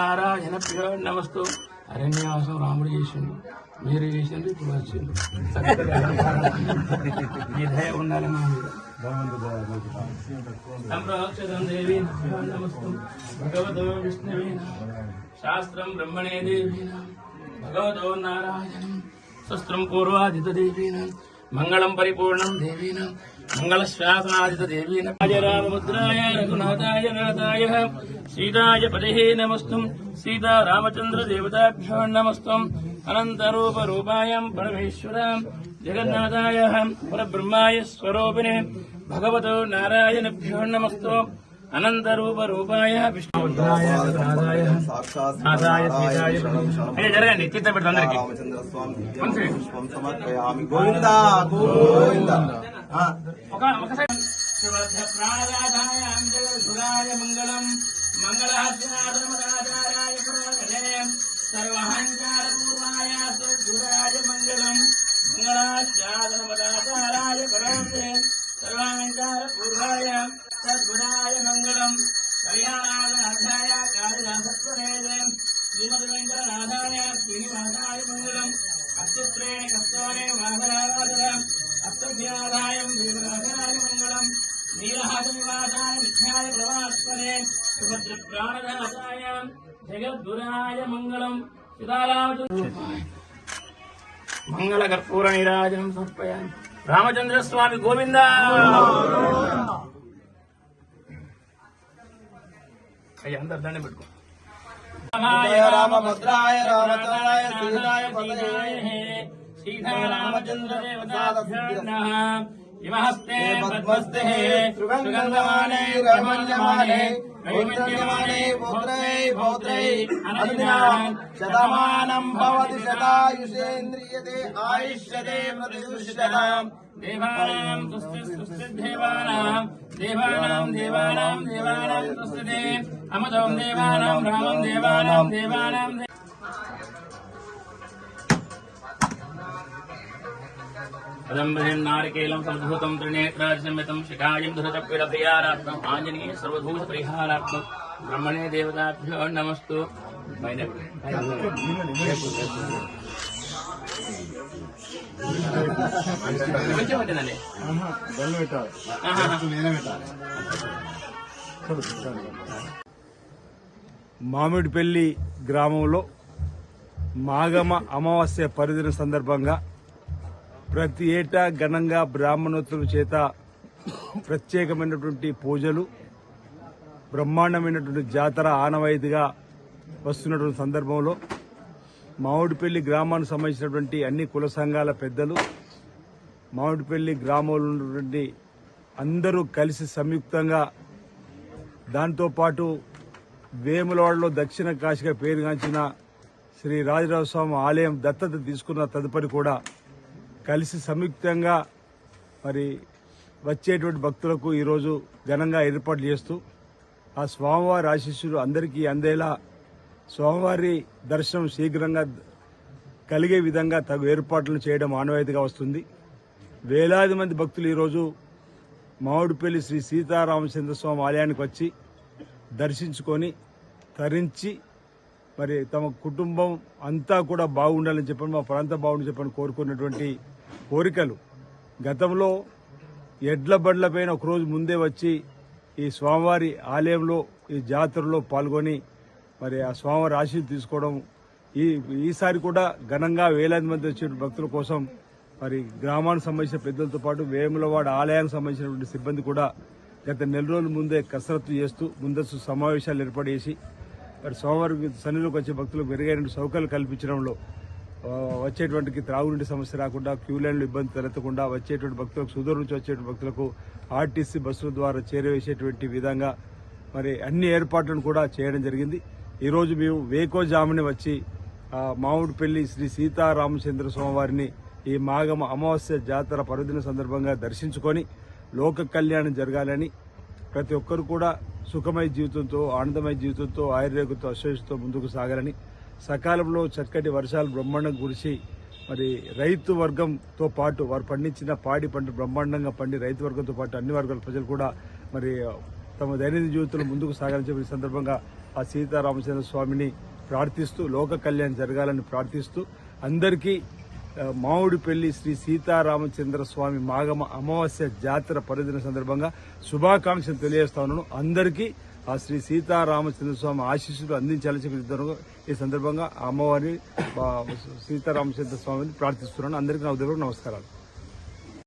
నారాయణ ప్రియ నమస్తు. అరణ్యవాసం రాముడు చేసిండు. మీరు చేసిండు ఇప్పుడు వచ్చిండు మీ దయ ఉండాలి మా మీద. సంప్రోక్షతం దేవి నమస్తు. భగవతో విష్ణవే శాస్త్రం బ్రహ్మణే దేవీ భగవతో నారాయణం. శస్త్రం పూర్వాదిత దేవీనా మంగళం పరిపూర్ణం. దేవీనా? మంగళశ్వాసనాదిత దేవీన. రామముద్రాయ రఘునాథాయ నాథాయ సీతాయ పదే నమస్తం. సీతా రామచంద్ర దేవతాభ్యో నమస్తం. అనంతరూప రూపాయం పరమేశ్వరాం. జగన్నాథాయ పరబ్రహ్మాయ స్వరూపిణే. భగవతో నారాయణభ్యో నమస్తో. అనంతరూప రూపాయ విష్ణుద్రాయ నాథాయ నాథాయ సీతాయ అయ్యా జరగండి చిత్తం పెడతా అందరికి రామచంద్ర స్వామి మంచిది. పుష్పం సమర్పయామి గోవింద గోవింద ఆ, ఒక ఒకసారి సువర్ధ ప్రాణదాతాయ అంజలసురాయ మంగళం మంగళాచారాయ పురోగతే సర్వహంకార పూర్వాయ సురాయ మంగళం మంగళాచారాయ పురోగతే సర్వహంకార ശിവായ സദ്ഗുണായ മംഗളം കല്യാണാഥനായ കാളിദാസത്വനേത് ശ്രീമത് വെങ്കടനാഥായ ശ്രീനിവാസായ മംഗളം അത്യുത്രേണി കസ്തോനെ വാഹനാവാസന അസ്തഭ്യാദായം ദേവനാഥനായ മംഗളം നീലഹാസനിവാസായ വിഖ്യായ പ്രഭാസ്വനെ സുഭദ്രപ്രാണദാസായ ജഗദ്ഗുരായ മംഗളം മംഗളകർപ്പൂരനിരാജനം സമർപ്പയാൻ. మంగళ రామచంద్ర స్వామి గోవింద! అయ్యా అందరు దండం పెట్టుకో. జయ రామభద్రాయ రామచంద్రాయ ఇమహస్తే పద్మస్తే సుగంధమానే రమణ్యమానే నైవేద్యమానే పుత్రై పౌత్రై అనుజ్ఞాన్ శతమానం భవతి శతాయుషేంద్రియతే ఆయుష్యతే ప్రతిశుష్యతాం దేవానాం తుస్తి తుస్తి దేవానాం దేవానాం దేవానాం దేవానాం తుస్తి అమదం దేవానాం రామం దేవానాం దేవానాం దే- పదంబరం నారికేలం సంభూతం త్రినేత్రాజమితం శిఖాయం ఆంజనీయ ఆంజనేయ సర్వభూత పరిహారాత్మం బ్రహ్మణే దేవతాభ్యో నమస్తు పైన- మామిడిపల్లి గ్రామంలో మాగమ అమావాస్య పరిధిన సందర్భంగా ప్రతి ఏటా ఘనంగా బ్రాహ్మణోత్సవం చేత ప్రత్యేకమైనటువంటి పూజలు బ్రహ్మాండమైనటువంటి జాతర ఆనవాయితీగా వస్తున్నటువంటి సందర్భంలో మామిడిపల్లి గ్రామానికి సంబంధించినటువంటి అన్ని కుల సంఘాల పెద్దలు మామిడిపల్లి గ్రామంలో ఉన్నటువంటి అందరూ కలిసి సంయుక్తంగా దాంతోపాటు వేములవాడలో దక్షిణ కాశీగా పేరుగాంచిన శ్రీ రాజరాజస్వామి ఆలయం దత్తత తీసుకున్న తదుపరి కూడా కలిసి సంయుక్తంగా మరి వచ్చేటువంటి భక్తులకు ఈరోజు ఘనంగా ఏర్పాట్లు చేస్తూ ఆ స్వామివారి ఆశీస్సులు అందరికీ అందేలా స్వామివారి దర్శనం శీఘ్రంగా కలిగే విధంగా తగు ఏర్పాట్లు చేయడం ఆనవాయితీగా వస్తుంది. వేలాది మంది భక్తులు ఈరోజు మామిడిపల్లి శ్రీ సీతారామచంద్ర స్వామి ఆలయానికి వచ్చి దర్శించుకొని తరించి మరి తమ కుటుంబం అంతా కూడా బాగుండాలని చెప్పని మా ప్రాంతం బాగుండి చెప్పని కోరుకున్నటువంటి కోరికలు. గతంలో ఎడ్ల బండ్లపైన ఒకరోజు ముందే వచ్చి ఈ స్వామివారి ఆలయంలో ఈ జాతరలో పాల్గొని మరి ఆ స్వామివారి ఆశీస్సు తీసుకోవడం ఈ ఈసారి కూడా ఘనంగా వేలాది మంది వచ్చే భక్తుల కోసం మరి గ్రామానికి సంబంధించిన పెద్దలతో పాటు వేములవాడ ఆలయానికి సంబంధించినటువంటి సిబ్బంది కూడా గత నెల రోజుల ముందే కసరత్తు చేస్తూ ముందస్తు సమావేశాలు ఏర్పాటు చేసి మరి సోమవారం సన్నిలోకి వచ్చే భక్తులకు మెరుగైన సౌకర్యాలు కల్పించడంలో వచ్చేటువంటి త్రాగునీటి సమస్య రాకుండా క్యూ లైన్లు ఇబ్బంది తలెత్తకుండా వచ్చేటువంటి భక్తులకు సుదూరం నుంచి వచ్చేటువంటి భక్తులకు ఆర్టీసీ బస్సుల ద్వారా చేరవేసేటువంటి విధంగా మరి అన్ని ఏర్పాట్లను కూడా చేయడం జరిగింది. ఈరోజు మేము వేకోజాముని వచ్చి మామిడిపల్లి శ్రీ సీతారామచంద్ర స్వామివారిని ఈ మాగమ అమావాస్య జాతర పర్వదిన సందర్భంగా దర్శించుకొని లోక కళ్యాణం జరగాలని ప్రతి ఒక్కరు కూడా సుఖమయ జీవితంతో ఆనందమయ జీవితంతో ఆయుర్వేగంతో అశ్వేషతో ముందుకు సాగాలని సకాలంలో చక్కటి వర్షాలు బ్రహ్మాండం కురిసి మరి రైతు వర్గంతో పాటు వారు పండించిన పాడి పంట బ్రహ్మాండంగా పండి రైతు వర్గంతో పాటు అన్ని వర్గాల ప్రజలు కూడా మరి తమ దైనందిన జీవితంలో ముందుకు సాగాలని చెప్పిన సందర్భంగా ఆ సీతారామచంద్ర స్వామిని ప్రార్థిస్తూ లోక కళ్యాణం జరగాలని ప్రార్థిస్తూ అందరికీ మామిడిపల్లి శ్రీ సీతారామచంద్ర స్వామి మాగమ అమావాస్య జాతర పరిధిన సందర్భంగా శుభాకాంక్షలు తెలియజేస్తా ఉన్నాను. అందరికీ ఆ శ్రీ సీతారామచంద్ర స్వామి ఆశీస్సులు అందించాలని చెప్పి ఈ సందర్భంగా అమ్మవారిని సీతారామచంద్ర స్వామిని ప్రార్థిస్తున్నాను. అందరికీ నా ఉదయం నమస్కారాలు.